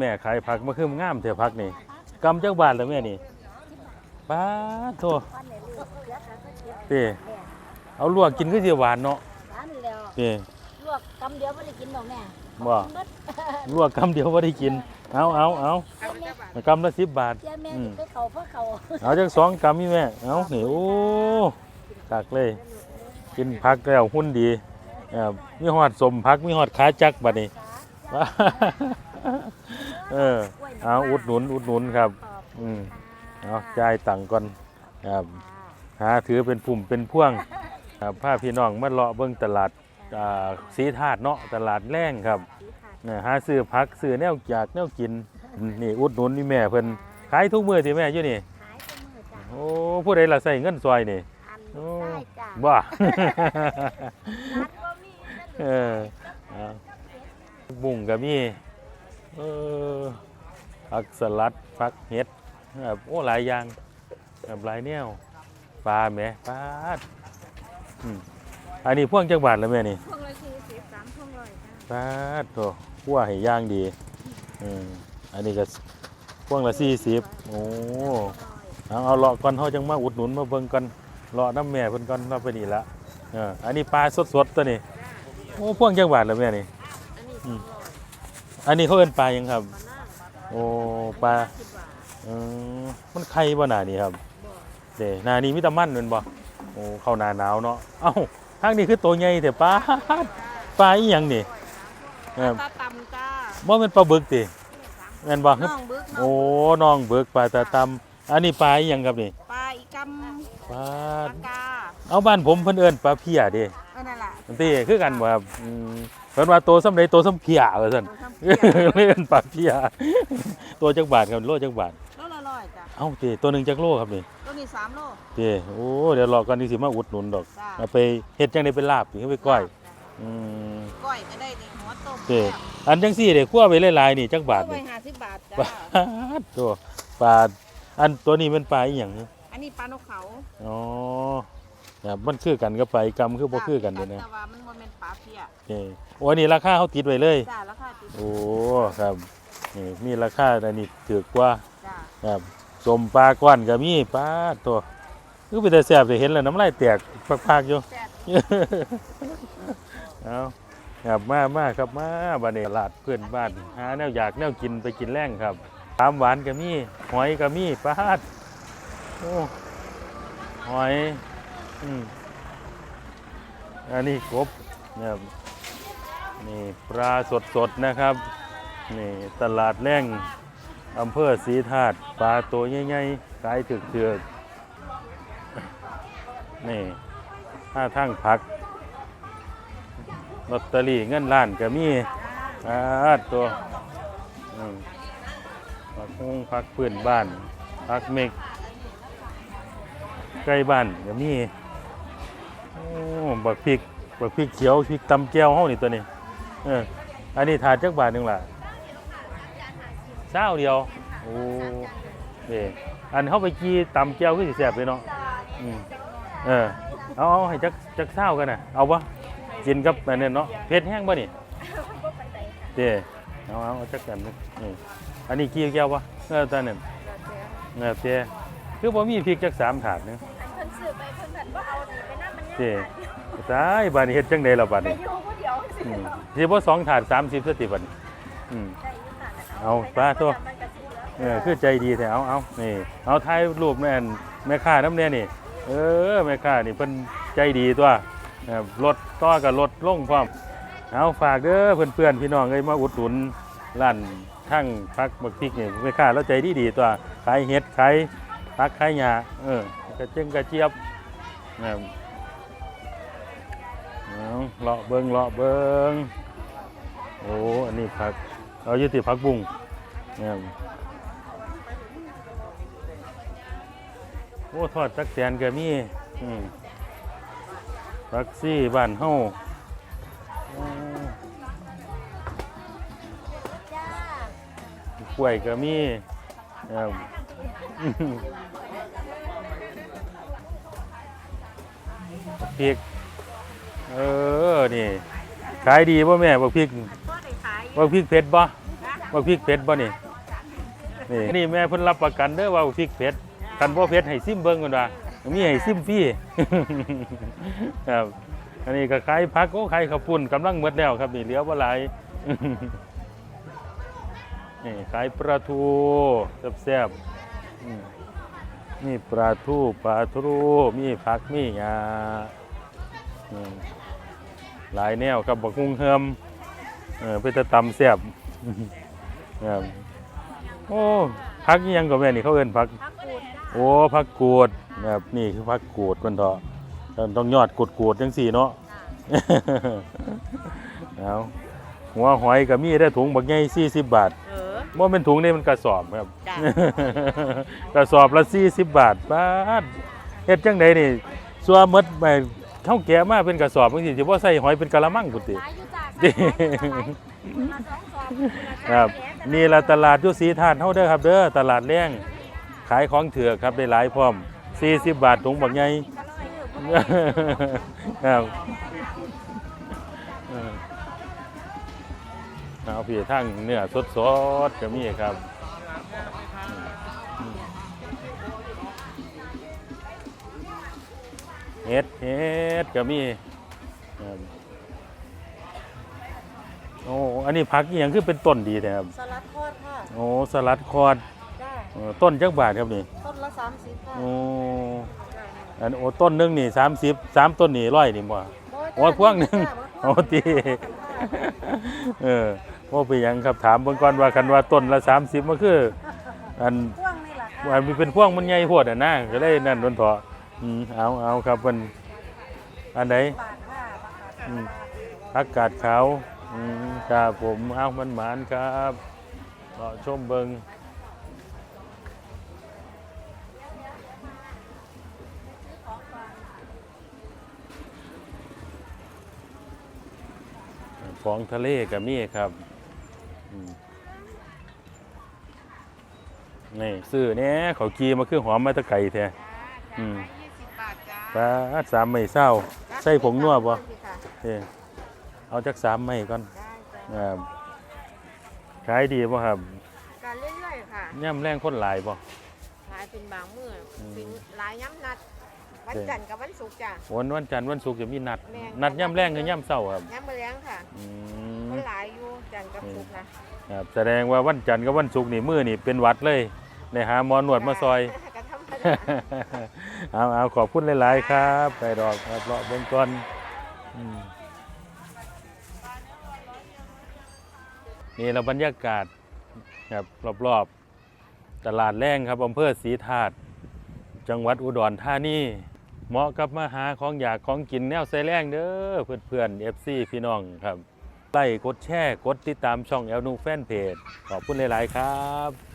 แม่ขายผักมาคืมงามเถอะผักนี่กำจักบาทแล้วแม่นี่ป้าดโทเต้เอาลวกกินก็สิหวานเนาะร้านแล้วเต้ลวกกำเดียวไม่ได้กินหรอกแม่บ่มัดลวกกำเดียวบ่ได้กิน เอาเอาเอากำละสิบบาทเจ้าแม่อืมไปเขาเพราะเขาเอาจักสองกำนี่แม่ เอานี่โอ้ตักเลย กินผักแล้วหุ่นดีเอ่อมีหอดสมผักมีหอดขาจักบัดนี้ เออเอาอุดหนุนอุดหนุนครับ อืมเอาจ่ายตังค์ก่อนครับหาถือเป็นปุ่มเป็นพ่วงครับพาพี่น้องมาเลาะเบิ่งตลาดอ่าสีธาตุเนาะตลาดแรงครับเนี่ยหาซื้อผักซื้อแนวอยากแนวกินนี่อุดหนุนนี่แม่เพิ่นขายทุกมื้อติแม่อยู่นี่ขายทุกมือจ้ะโอ้ผู้ใดล่ะใส่เงินซอยนี่อันโอ้ได้จ้ะบ้ารัดก็มีเออเอาบุ้งก็มี เออผักสลัดผักเห็ดแบบโอ้หลายอย่างแบบหลายแนวปลาแหมปลาดอืมอันนี้พ่วงจังบาทแล้วแม่นี่ พวงละสี่สิบสามพวงร้อยจ้ะปลาดโตคั่วให้ย่างดีอืมอันนี้ก็พ่วงละสี่สิบโอ้เอาเอาเลาะก่อนเขาจังมาอุดหนุนมาเบิ่งก่อนเลาะน้ำแม่เพิ่นก่อนเราไปนี่ละเอออันนี้ปลาสดๆตัวนี้ โอ้พ่วงจังบาทแล้วแม่นี่ อันนี้สอืองมร้อย อันนี้เขาเอิ้นปลาหยังครับบานาโอ้ปลาสิบบาทเออมันไข่บ่หนานี่ครับบ่เด้หนานี่มีแตะมันแม่นบ่โอ้เข้าหนาหนาวเนาะเอ้าทางนี้คือตัวใหญ่แต่ปลาปลาอีหยังนี่เออตาตำจ้าบ่แม่นปลาบึกติแม่นบ่น้องบึกน้โอ้องน้องเบิกปลาตาตำอันนี้ปลาอีหยังครับนี่ปลาอีกำปลาปลากาเอาบ้านผมเพิ่นเอิ้นปลาเพียเด้อันนั่นล่ะมัน ติคือกันบ่ครับอืมเพิ่นว่าโตสำใดโตสำเพียว่าซั่นตัวทำเปียกเล่นปลาเพียตัวจักบาทครับโลจักบาทโลละร้อยจ้ะเอ้าติตัวหนึงจักโลครับนี่ตัวนี้สามโลเด้โอ้เดี๋ยวรอก่อนที่สิมาอุดหนุนดอกจ้าเอาไปเฮ็ดจังได๋เป็นลาบหรือไปก้อยอืมก้อยก็ได้นี่หัวต้มเด้อันจังซี่เด้คั่วไปหลายๆนี่จักบาทไปนี่ห้าสิบบาทปลาจ้าดตัวปลาอันตัวนี้มันปลาอีหยังอันนี้ปลานกเขาอ๋อ ครับมันคือกันกับปลาอีกำคือบ่คือกันเด้นะแต่ว่ามันบ่แม่นปลาเพียเด้โอ้อันนี้ราคาเขาติดไว้เลย จ้าราคาติดโอ้ครับนี่มีราคาอันนี้ถูกกว่าจ้าครับสมปลาก้อนก็มีปลาตัวคือไปแต่แซ่บได้เห็นแล้วน้ำลายแตกพักๆอยู่ แซ่บเอาครับมามาครับมาบ้านนี้ตลาดเพื่อนบ้านหาแนวอยากแนวกินไปกินแรงครับตามหวานก็มีหอยก็มีปลาดโอ้หอย อันนี้กบนี่ยครับนี่ปลาสดๆนะครับ นี่ตลาดแรงอำเภอศรีธาตุปลาตัวใหญ่ๆขายถึกๆนี่ห้าทั้งผักลอตเตอรี่เงินล้านก็มีอาตัวผักงผักพื้นบ้านผักเมกใกล้บ้านก็มี อ้บักพริกบักพริกเขียวพริกตำแก้วเฮานี่ตัวนี้เอออันนี้ถาดจักบาทหนึงล่ะเช้าเดียวโอ้เด้อันเฮาไปกี้ตำแก้วคือสิแซ่บเลยเนาะอืมเออเอาเอาให้จักจักเช้ากันน่ะเอาบ่กินกับอันนี้เนาะเผ็ดแห้งบ่นี่เด้เอาเอาเอาจักกันนึงนี่อันนี้กี่แก้ววะเออตอนนั้นเออเต้คือบ่มีพริกจักสามถาดนึง นี่ไปนำมันเต้ตายบัดนี้เฮ็ดจังได๋ล่ะบัดไปนี้อยู่ผู้เดียวสิอืมสิบ่สองถาด30ซะติบัดนี้อืมได้อยู่ค่ะเอาปลาตัวมันก็สิเหลือเออคือใจดีแท้เอาเอานี่เอาถ่ายรูปแม่นแม่ค้าน้ำแน่นี่ เออแม่ค้านี่เพิ่นใจดีตัวเออรถต่อกับรถลงพร้อมเอาฝากเด้อเพื่อนๆพี่น้องเอ้ยมาอุดหนุนร้านทั้งพักบักพริกนี่แม่ค้าเราใจดีดีๆตัวขายเห็ดขายพักขายหญ้าเออกระเจียงกระเจี๊ยบนะครับเอา เลาะเบิงเลาะเบิงโอ้อันนี้ผักเอายู่ที่ผักบุ้งนะครับโอ้ทอดจักแสนก็มีอืมผักซี่บ้านเฮาอืมจ้ากล้วยก็มีครับพริก เออ นี่ ขายดีป่ะแม่บักพริกก็ได้ขายบักพริกเผ็ดป่ะนะบบักพริกเผ็ดบ่นี่ นี่นี่แม่เพิ่นรับประกันเด้อว่าบักพริกเผ็ดคันบ่เผ็ดให้ซิมเบิ่งก่อนว่ามีให้ซิมฟรีครับอันนี้ก็ขายผักโอ้ขายข้าวปุ้นกำลังหมดแล้วครับนี่เหลือบ่หลายนี่ขายปลาทูแซ่บๆอืมนี่ปลาทูปลาทูมีผักมีหญ้าอืม หลายแนวครับบักฮุงเฮิมเออเป็นตะตำแซ่บครับโอ้ผักอิหยังก็แม่นี่เขาเอิ้นผักพักกูดจ้าโอ้ผักกูดแบบนี่คือผักกูดมันเถอะต้องยอดกูดกูดจังสี่เนาะเอาหัวหอยก็มีได้ถุงบักใหญ่40บาทเออบ่เป็นถุงนี่มันกระสอบครับจ้ะกระสอบละ40บาทบาทเฮ็ดจังไดนี่ซัวหมดไป เฮาแกะมาเป็นกระสอบจังซี่สิบ่ใส่หอยเป็นกะละมังพุ่นติขายอยู่จ้าดิมาสองสอบครับนี่ละตลาดอยุสีทานเฮาเด้อครับ เด้อตลาดแรงขายของเถือกครับได้หลายพร้อม 40 บาทถุงบักใหญ่ครับเออเอาพี่ทั้งเนื้อสดสดๆก็มีครับ เฮ็ดเฮ็ดก็มีครับโอ้อันนี้ผักอหย่างคือเป็นต้นดีแท้ครับสลัดทอดค่ะโอ้สลัดคอดจ้าเออต้นจักบาทครับนี่ต้นละสามสิบค่ะโอ้อันโอ้ต้นหนึงนี่สามสิบสามต้นนี่ร้อยนี่บ่โอ้ยพวงหนึงโอ้ตีเออว่าไปนหยังครับถามเบิ่งก่อนว่ากันว่าต้นละสามสิบมันคือ อันพวงนี่แหละค่ะอันมันเป็นพวงมันใหญ่โพดอะนะก็ได้นั่นโดนเถาะ อืมเอาเอาครับเพิ่นอันไหนอืมอากกาดขาวอืมครับผมเอามันหมานครับรอชมเบิงของทะเลกับมีครับนี่ซื้อเนี่ยเขากีมาคือหอมมาตะไก่แท้อืม ปลาสามไม่เศร้าใส่ผงนัวบ่ค่ะเอ้เอาจักสามไม่ก่อนได้จ้าครับขายดีป่ะครับการเรื่อยๆค่ะย่ำแรงคนหลายป่ะขายเป็นบางมื้ออมเป็นหลายย้ำนัดวันจันทร์กับวันศุกร์จ้ะวันวันจันทร์วันศุกร์จะมีนัดแม่นนัดย่ำแรงคือย่ำเศร้าครับย้ำมาเลี้ยงค่ะอืคมนหลายอยู่จันทร์กับศุกร์นะครับแสดงว่าวันจันทร์กับวันศุกร์นี่มือนี่เป็นหวัดเลยในหาหมอนวดมาซอยกระทำ เอาเอาขอบคุณหลาย ๆ ครับ ไปดอครับเลาะเบื้องต้นอืมนี่เราบรรยากาศครับรอบ ๆ ตลาดแรงครับอำเภอศรีธาตุจังหวัดอุดรธานีเหมาะกับมาหาของอยากของกินแนวใส่แรงเด้อเพื่อนๆ FC พี่น้องครับไลค์กดแชร์ กดติดตามช่องแอลนูแฟนเพจขอบคุณหลาย ๆ ครับ